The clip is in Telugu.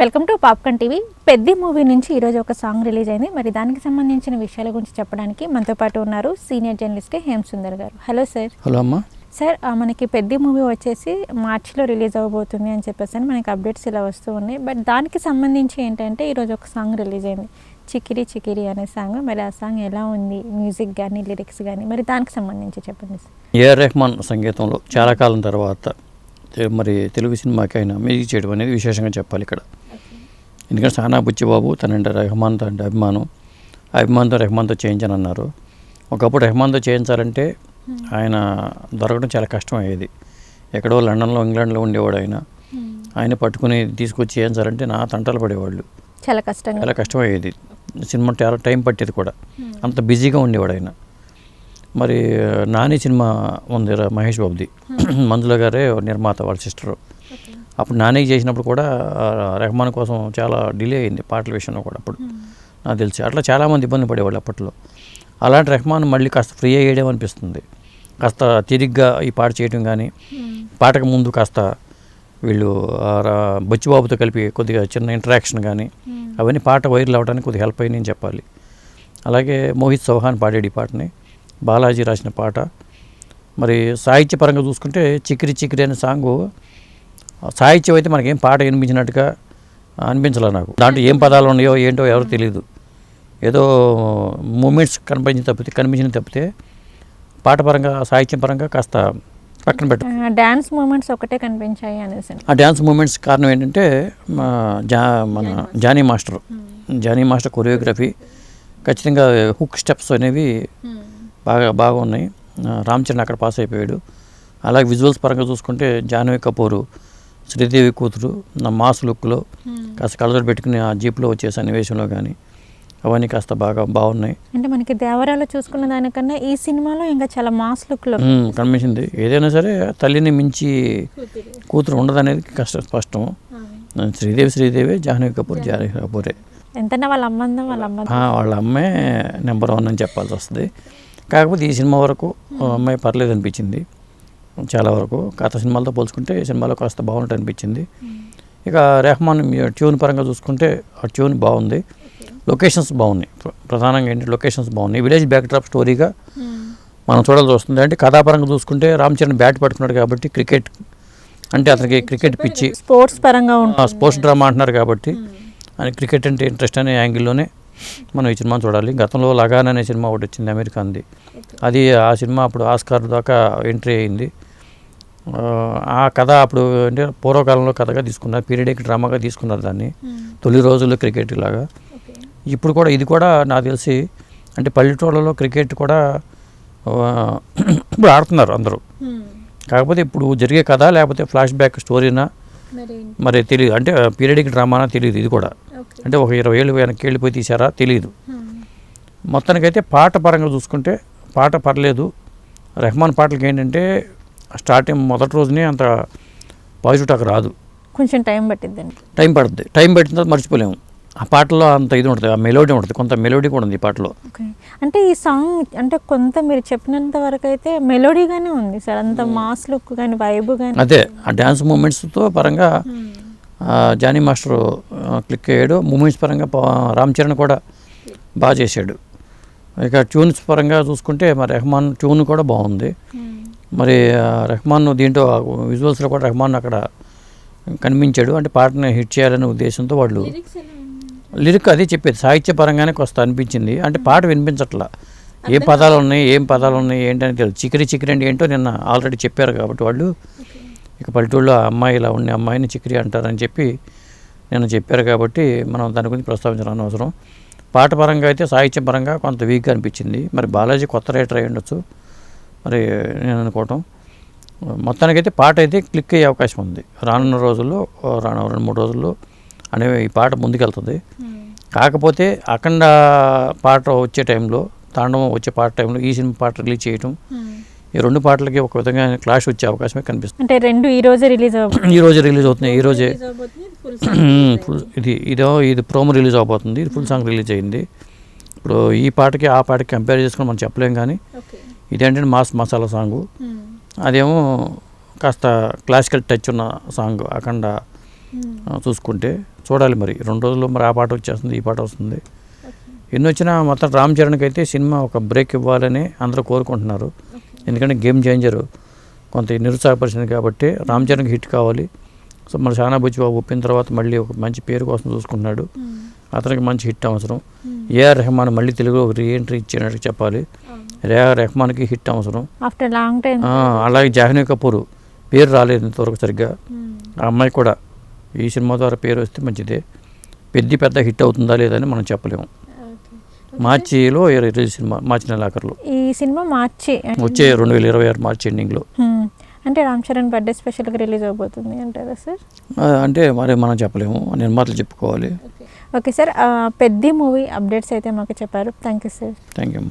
Welcome to popcorn TV. పెద్ద మూవీ నుంచి ఈరోజు ఒక సాంగ్ రిలీజ్ అయింది. మరి దానికి సంబంధించిన విషయాల గురించి చెప్పడానికి మనతో పాటు ఉన్నారు senior journalist K Hem Sundar garu. Hello sir. Hello అమ్మా. సార్ మనకి పెద్ద మూవీ వచ్చేసి మార్చిలో రిలీజ్ అవ్వబోతుంది అని చెప్పేసి అని మనకి అప్డేట్స్ ఇలా వస్తూ ఉన్నాయి. బట్ దానికి సంబంధించి ఏంటంటే ఈరోజు ఒక సాంగ్ రిలీజ్ అయింది. చికిరి చికిరి అనే సాంగ్. మరి ఆ సాంగ్ ఎలా ఉంది? మ్యూజిక్ కానీ లిరిక్స్ కానీ మరి దానికి సంబంధించి చెప్పండి సార్. ఏఆర్ రెహమాన్ సంగీతంలో చాలా కాలం తర్వాత మరి తెలుగు సినిమాకి ఆయన మ్యూజిక్ చేయడం అనేది విశేషంగా చెప్పాలి ఇక్కడ. ఎందుకంటే సానా బుచ్చిబాబు తనంటే రెహమాన్ అంటే అభిమానం. అభిమానంతో రెహమాన్తో చేయించని అన్నారు ఒకప్పుడు రెహమాన్తో చేయించాలంటే ఆయన దొరకడం చాలా కష్టం అయ్యేది ఎక్కడో లండన్లో ఇంగ్లాండ్లో ఉండేవాడు ఆయన. ఆయన పట్టుకుని తీసుకొచ్చి చేయించాలంటే నా తంటలు పడేవాళ్ళు. చాలా కష్టంగా చాలా కష్టం అయ్యేది సినిమా చాలా టైం పట్టేది కూడా. అంత బిజీగా ఉండేవాడు ఆయన. మరి నాని సినిమా ఉంది మహేష్ బాబుది. మంజుల గారే నిర్మాత వాళ్ళ సిస్టరు. అప్పుడు నాని చేసినప్పుడు కూడా రెహమాన్ కోసం చాలా డిలే అయింది పాటల విషయంలో కూడా అప్పుడు. నాకు తెలిసి. అట్లా చాలామంది ఇబ్బంది పడేవాళ్ళు అప్పట్లో. అలాంటి రెహమాన్ మళ్ళీ కాస్త ఫ్రీ అయ్యేయడం అనిపిస్తుంది. కాస్త తిరిగ్గా ఈ పాట చేయడం కానీ పాటకు ముందు కాస్త వీళ్ళు బొచ్చిబాబుతో కలిపి కొద్దిగా చిన్న ఇంటరాక్షన్ కానీ అవన్నీ పాట వైరల్ అవ్వడానికి కొద్దిగా హెల్ప్ అయ్యి నేను చెప్పాలి. అలాగే మోహిత్ చౌహాన్ పాడాడు ఈ పాటని. బాలాజీ రాసిన పాట. మరి సాహిత్యపరంగా చూసుకుంటే చికిరి చికిరి అనే సాంగు సాహిత్యం అయితే మనకేం పాట వినిపించినట్టుగా అనిపించలే నాకు. దాంట్లో ఏం పదాలు ఉన్నాయో ఏంటో ఎవరో తెలియదు ఏదో మూమెంట్స్ కనిపించిన తప్పితే కనిపించిన తప్పితే పాట పరంగా సాహిత్యం పరంగా కాస్త పక్కన పెట్ట. డ్యాన్స్ మూమెంట్స్ ఒకటే కనిపించాయి అనేసి. ఆ డ్యాన్స్ మూమెంట్స్ కారణం ఏంటంటే మా జా మన Jani master. Jani master. Choreography. ఖచ్చితంగా హుక్ స్టెప్స్ అనేవి బాగా బాగా ఉన్నాయి ఆ, రామ్ చరణ్ అక్కడ పాస్ అయిపోయాడు. అలాగే విజువల్స్ పరంగా చూసుకుంటే జాహ్నవి కపూరు శ్రీదేవి కూతురు నా మాస్ లుక్లో కాస్త కళ్ళజోడు పెట్టుకుని ఆ జీప్లో వచ్చే సన్నివేశంలో కానీ అవన్నీ కాస్త బాగా బాగున్నాయి. అంటే మనకి దేవరాలో చూసుకున్న దానికన్నా ఈ సినిమాలో ఇంకా చాలా మాస్ లుక్లో ఉమ్, కనిపించింది. ఏదైనా సరే తల్లిని మించి కూతురు ఉండదనేది కష్ట స్పష్టం. శ్రీదేవి శ్రీదేవి జాహ్నవి కపూర్ జాహ్నవి కపూరే. ఎంతన్నా వాళ్ళ అమ్మందం వాళ్ళ అమ్మ వాళ్ళ అమ్మే నెంబర్ వన్ అని చెప్పాల్సి వస్తుంది. కాకపోతే ఈ సినిమా వరకు అమ్మాయి పర్లేదు అనిపించింది చాలా వరకు. గత సినిమాలతో పోల్చుకుంటే ఈ సినిమాలో కాస్త బాగున్నట్టు అనిపించింది. ఇక రెహమాన్ ట్యూన్ పరంగా చూసుకుంటే ఆ ట్యూన్ బాగుంది. లొకేషన్స్ బాగున్నాయి. ప్ర- ప్రధానంగా ఏంటి లొకేషన్స్ బాగున్నాయి. విలేజ్ బ్యాక్డ్రాప్ స్టోరీగా మనం చూడాల్సి వస్తుంది. అంటే కథాపరంగా చూసుకుంటే రామ్ చరణ్ బ్యాట్ పట్టుకున్నాడు కాబట్టి క్రికెట్ అంటే అతనికి క్రికెట్ పిచ్చి. స్పోర్ట్స్ పరంగా స్పోర్ట్స్ డ్రామా అంటున్నారు కాబట్టి అని క్రికెట్ అంటే ఇంట్రెస్ట్ అనే యాంగిల్లోనే మనం ఈ సినిమా చూడాలి. గతంలో లగాన్ అనే సినిమా ఒకటి వచ్చింది అమెరికాన్ది. అది ఆ సినిమా అప్పుడు ఆస్కార్ దాకా ఎంట్రీ అయింది. ఆ, కథ అప్పుడు అంటే పూర్వకాలంలో కథగా తీసుకున్నారు పీరియడిక్ డ్రామాగా తీసుకున్నారు దాన్ని. తొలి రోజుల్లో క్రికెట్ లాగా. ఇప్పుడు కూడా ఇది కూడా నాకు తెలిసి అంటే పల్లెటూళ్ళలో క్రికెట్ కూడా ఇప్పుడు ఆడుతున్నారు అందరూ. కాకపోతే ఇప్పుడు జరిగే కథ లేకపోతే ఫ్లాష్ బ్యాక్ స్టోరీనా మరి తెలియదు అంటే పీరియడిక్ డ్రామానా తెలియదు ఇది కూడా. అంటే ఒక ఇరవై ఏళ్ళు వెనక్కి వెళ్ళిపోయి తీసారా తెలియదు మొత్తానికైతే పాట పరంగా చూసుకుంటే పాట పర్లేదు. రెహమాన్ పాటలకి ఏంటంటే స్టార్టింగ్ మొదటి రోజునే అంత పాజిటివ్ టాక్ రాదు. కొంచెం టైం పట్టిద్దండి. టైం పడుతుంది టైం పట్టిన తర్వాత మర్చిపోలేము. ఆ పాటలో అంత ఇది ఉంటుంది ఆ మెలోడీ ఉంటుంది కొంత మెలోడీ కూడా ఉంది ఈ పాటలో. అంటే ఈ సాంగ్ అంటే కొంత మీరు చెప్పినంత వరకు అయితే మెలోడీగానే ఉంది సార్. అంత మాస్ లుక్ కానీ వైబ్ కానీ అదే ఆ డ్యాన్స్ మూమెంట్స్తో పరంగా ఆ, జానీ మాస్టర్ క్లిక్ అయ్యాడు. మూమెంట్స్ పరంగా రామ్ చరణ్ కూడా బాగా చేశాడు. ఇక ట్యూన్స్ పరంగా చూసుకుంటే మరి రెహమాన్ ట్యూన్ కూడా బాగుంది. మరి రెహమాన్ దీంట్లో విజువల్స్లో కూడా రెహమాన్ అక్కడ కనిపించాడు. అంటే పాటని హిట్ చేయాలనే ఉద్దేశంతో వాళ్ళు లిరిక్ అదే చెప్పేది. సాహిత్య పరంగానే కొంత అనిపించింది. అంటే పాట వినిపించట్లా. ఏ పదాలు ఉన్నాయి ఏం పదాలు ఉన్నాయి ఏంటని తెలియదు చికిరి చికిరి అంటే ఏంటో నిన్న ఆల్రెడీ చెప్పారు కాబట్టి వాళ్ళు. ఇక పల్లెటూళ్ళలో ఆ అమ్మాయి ఇలా ఉండే అమ్మాయిని చికిరి అంటారని చెప్పి నేను చెప్పారు కాబట్టి మనం దాని గురించి ప్రస్తావించడం అనవసరం పాట పరంగా అయితే సాహిత్యం పరంగా కొంత వీక్గా అనిపించింది. మరి బాలాజీ కొత్త రైటర్ అయి ఉండొచ్చు. మరి నేను అనుకోవటం మొత్తానికైతే పాట అయితే క్లిక్ అయ్యే అవకాశం ఉంది. రానున్న రోజుల్లో రాను రెండు మూడు రోజుల్లో అనే ఈ పాట ముందుకెళ్తుంది. కాకపోతే అఖండ పాట వచ్చే టైంలో తాండవం వచ్చే పాట టైంలో ఈ సినిమా పాట రిలీజ్ చేయటం ఈ రెండు పాటలకి ఒక విధంగా క్లాష్ వచ్చే అవకాశమే కనిపిస్తుంది. అంటే రెండు ఈ రోజే రిలీజ్ ఈ రోజే రిలీజ్ అవుతుంది ఈ రోజే ఫుల్ ఇది ఇదో ఇది ప్రోమో రిలీజ్ అవబోతుంది. ఇది ఫుల్ సాంగ్ రిలీజ్ అయింది. ఇప్పుడు ఈ పాటకి ఆ పాటకి కంపేర్ చేసుకుని మనం చెప్పలేం కానీ ఇదేంటంటే మాస్ మసాలా సాంగు. అదేమో కాస్త క్లాసికల్ టచ్ ఉన్న సాంగ్ అఖండ ఆ, చూసుకుంటే చూడాలి మరి. రెండు రోజుల్లో మరి ఆ పాట వచ్చేస్తుంది ఈ పాట వస్తుంది. ఎన్ని వచ్చినా మొత్తం రామ్ చరణ్కి అయితే సినిమా ఒక బ్రేక్ ఇవ్వాలని అందరూ కోరుకుంటున్నారు. ఎందుకంటే గేమ్ చేంజర్. కొంత నిరుత్సాహపరిచింది కాబట్టి రామ్ చరణ్కి హిట్ కావాలి. సో మన షానా బుచ్చిబాబు ఒప్పిన తర్వాత మళ్ళీ ఒక మంచి పేరు కోసం చూసుకుంటున్నాడు. అతనికి మంచి హిట్ అవసరం. ఏఆర్ రెహమాన్ మళ్ళీ తెలుగులో రీ ఎంట్రీ ఇచ్చినట్టు చెప్పాలి. ఏఆర్ రెహమాన్కి హిట్ అవసరం. ఆఫ్టర్ లాంగ్ టైం అలాగే జాహ్నవి కపూర్ పేరు రాలేదు ఇంతవరకు సరిగ్గా. ఆ అమ్మాయి కూడా ఈ సినిమా ద్వారా పేరు వస్తే మంచిదే. పెద్ద పెద్ద హిట్ అవుతుందా లేదని మనం చెప్పలేము. మార్చిలో రిలీజ్ సినిమా? మార్చి నెలాఖరులో. ఈ సినిమా మార్చి. వచ్చే రెండు వేల ఇరవై ఆరు మార్చి ఎండింగ్లో. అంటే రామ్ చరణ్ బర్త్డే స్పెషల్గా రిలీజ్ అవబోతుంది అంటారా సార్? అంటే మరి మనం చెప్పలేము. నిర్మాతలు చెప్పుకోవాలి. ఓకే. సార్ పెద్ద మూవీ అప్డేట్స్ అయితే మాకు చెప్పారు. Thank you sir. Thank you